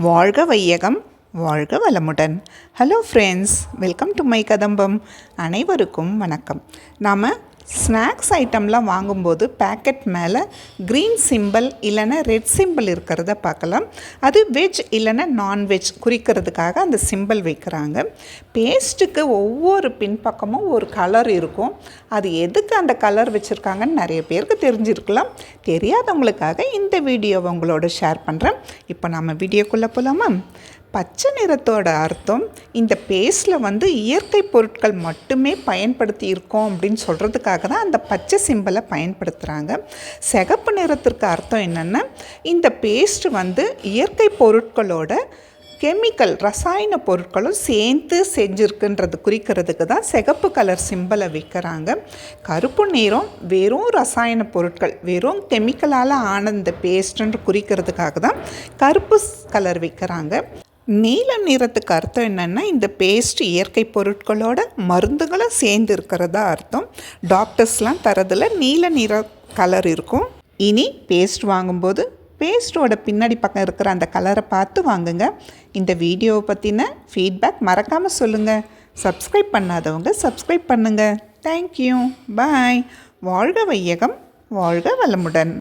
வாழ்க வையகம் வாழ்க வளமுடன். Hello friends welcome to my கதம்பம் அனைவருக்கும் வணக்கம். நாம் ஸ்நாக்ஸ் ஐட்டம்லாம் வாங்கும்போது பேக்கெட் மேலே க்ரீன் சிம்பிள் இல்லைன்னா ரெட் சிம்பிள் இருக்கிறத பார்க்கலாம். அது வெஜ் இல்லைன்னா நான்வெஜ் குறிக்கிறதுக்காக அந்த சிம்பிள் வைக்கிறாங்க. பேஸ்ட்டுக்கு ஒவ்வொரு பின்பக்கமும் ஒரு கலர் இருக்கும். அது எதுக்கு அந்த கலர் வச்சுருக்காங்கன்னு நிறைய பேருக்கு தெரிஞ்சிருக்கலாம். தெரியாதவங்களுக்காக இந்த வீடியோவை உங்களோட ஷேர் பண்ணுறேன் இப்போ நம்ம வீடியோக்குள்ளே போகலாமா பச்சை நிறத்தோட அர்த்தம் இந்த பேஸ்டில் வந்து இயற்கை பொருட்கள் மட்டுமே பயன்படுத்தி இருக்கோம் அப்படின்னு சொல்கிறதுக்காக தான் அந்த பச்சை சிம்பலை பயன்படுத்துகிறாங்க சிகப்பு நிறத்திற்கு அர்த்தம் என்னென்னா இந்த பேஸ்ட் வந்து இயற்கை பொருட்களோட கெமிக்கல் ரசாயன பொருட்களும் சேர்ந்து செஞ்சுருக்குன்றது குறிக்கிறதுக்கு தான் சிகப்பு கலர் சிம்பலை விற்கிறாங்க கருப்பு நிறம் வெறும் ரசாயன பொருட்கள் வெறும் கெமிக்கலால் ஆன இந்த பேஸ்ட்டுன்னு குறிக்கிறதுக்காக தான் கருப்பு கலர் விற்கிறாங்க நீல நிறத்துக்கு அர்த்தம் என்னென்னா இந்த பேஸ்ட் இயற்கை பொருட்களோட மருந்துகளும் சேர்ந்து இருக்கிறதா அர்த்தம். டாக்டர்ஸ்லாம் தரதில் நீல நிற கலர் இருக்கும். இனி பேஸ்ட் வாங்கும்போது பேஸ்ட்டோட பின்னாடி பக்கம் இருக்கிற அந்த கலரை பார்த்து வாங்குங்க. இந்த வீடியோவை பற்றின ஃபீட்பேக் மறக்காமல் சொல்லுங்கள் சப்ஸ்கிரைப் பண்ணாதவங்க சப்ஸ்கிரைப் பண்ணுங்கள் தேங்க்யூ பாய் வாழ்க வையகம். வாழ்க வளமுடன்.